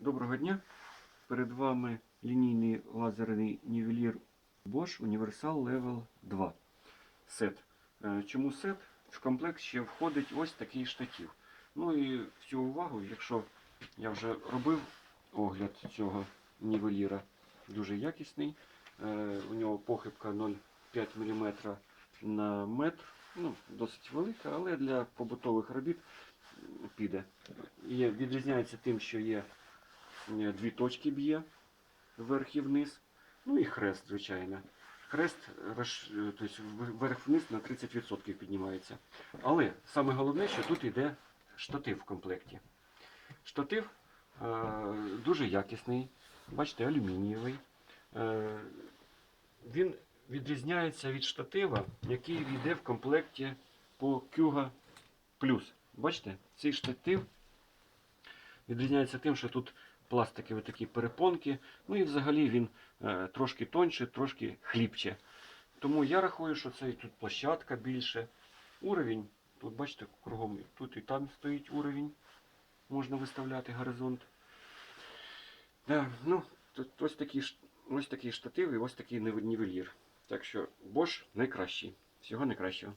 Доброго дня! Перед вами лінійний лазерний нівелір Bosch Universal Level 2 сет. Е, Чому сет? В комплект ще входить ось такий штатів. Ну і всю увагу, якщо я вже робив огляд цього нівеліра, дуже якісний. Е, У нього похибка 0,5 мм на метр. Ну, досить велика, але для побутових робіт піде. Є, відрізняється тим, що є дві точки б'є вверх і вниз. Ну і хрест, звичайно. Хрест е, тобто вверх-вниз на 30% піднімається. Але саме головне, що тут йде штатив в комплекті. Штатив е, дуже якісний, бачите, алюмінієвий. Е, він відрізняється від штатива, який йде в комплекті по Kuga Plus. Бачите, цей штатив відрізняється тим, що тут пластикові такі перепонки, ну і взагалі він е, трошки тоньше, трошки хліпче. Тому я рахую, що це і тут площадка більше. Уровень, тут бачите, кругом тут і там стоїть уровень. Можна виставляти горизонт. Да, ну, ось такі, ш- ось такі штативи, ось такий нівелір. Так що Bosch найкращий. Всього найкращого.